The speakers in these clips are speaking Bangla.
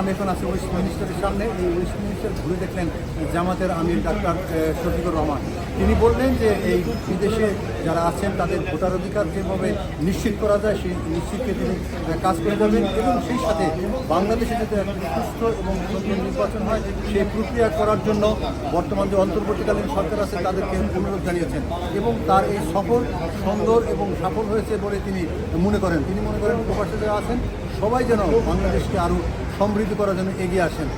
আমি এখন আছি ওয়েস্ট মিনিস্টারের সামনে। এই ওয়েস্ট মিনিস্টার ঘুরে দেখলেন জামাতের আমির ডাক্তার শফিকুর রহমান। তিনি বললেন যে এই বিদেশে যারা আছেন, তাদের ভোটার অধিকার যেভাবে নিশ্চিত করা যায়, সেই নিশ্চিতকে তিনি কাজ করে যাবেন এবং সেই সাথে বাংলাদেশে যাতে সুস্থ এবং নির্বাচন হয়, সেই প্রক্রিয়া করার জন্য বর্তমান যে অন্তর্বর্তীকালীন সরকার আছে, তাদেরকে অনুরোধ জানিয়েছেন এবং তার এই সফর সুন্দর এবং সফল হয়েছে বলে তিনি মনে করেন। তিনি মনে করেন, প্রবাসে যারা আছেন, সবাই যেন বাংলাদেশকে আরও সমৃদ্ধ করার জন্য এগিয়ে আসেন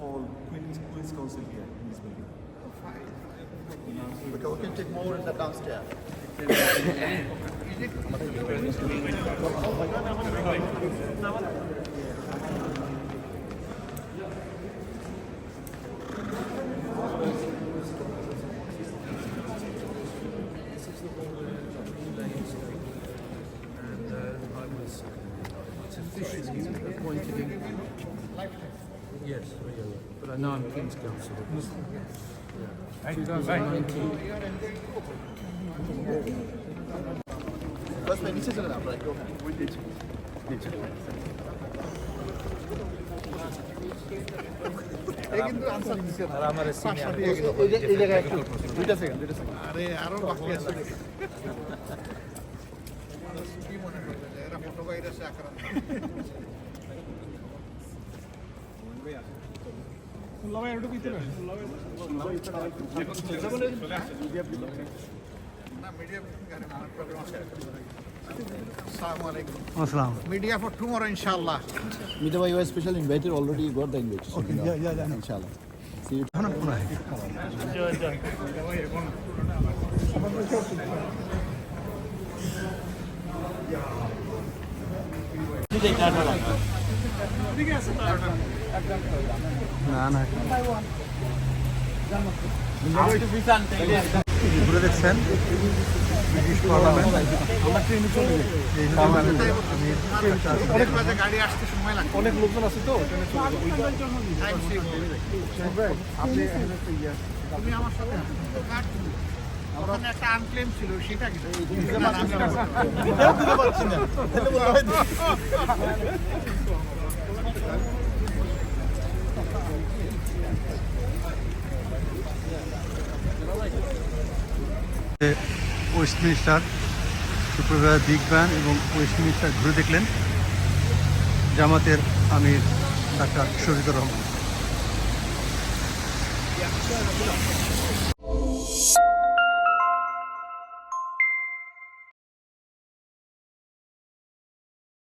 whole Queen's, Queen's Council here in this building. Okay, we can take more in the downstairs. And uh, I was officially appointed in. Yes, yeah, yeah. but I know I'm King's Council. Yeah. 2019. নিচে চলে আপনারা একটু নিচে আরে আরও বাকি আছে কি মনে করবে এরা ফটো ভাইরাসে আক্রান্ত ফুল্লা ভাই একটু পিছনে ফুল্লা ভাই আসসালাম media for tomorrow inshallah Media, you are special invited already. You got the invitation. Okay, yeah, yeah, yeah. Inshallah. See you. না না ঘুরে দেখছেন ব্রিটিশ পার্লামেন্ট অনেক গাড়ি আসতে সময় লাগে অনেক লোকজন আছে তো আপনি একটা আমার সাথে আসো। কার তুমি? ওখানে একটা আনক্লেম ছিল সেটা কি ওয়েস্টমিনিস্টার সুপ্রভাত বিগ ব্যান এবং ওয়েস্টমিনিস্টার ঘুরে দেখলেন জামাতের আমির ডাক্তার শফিকুর রহমান।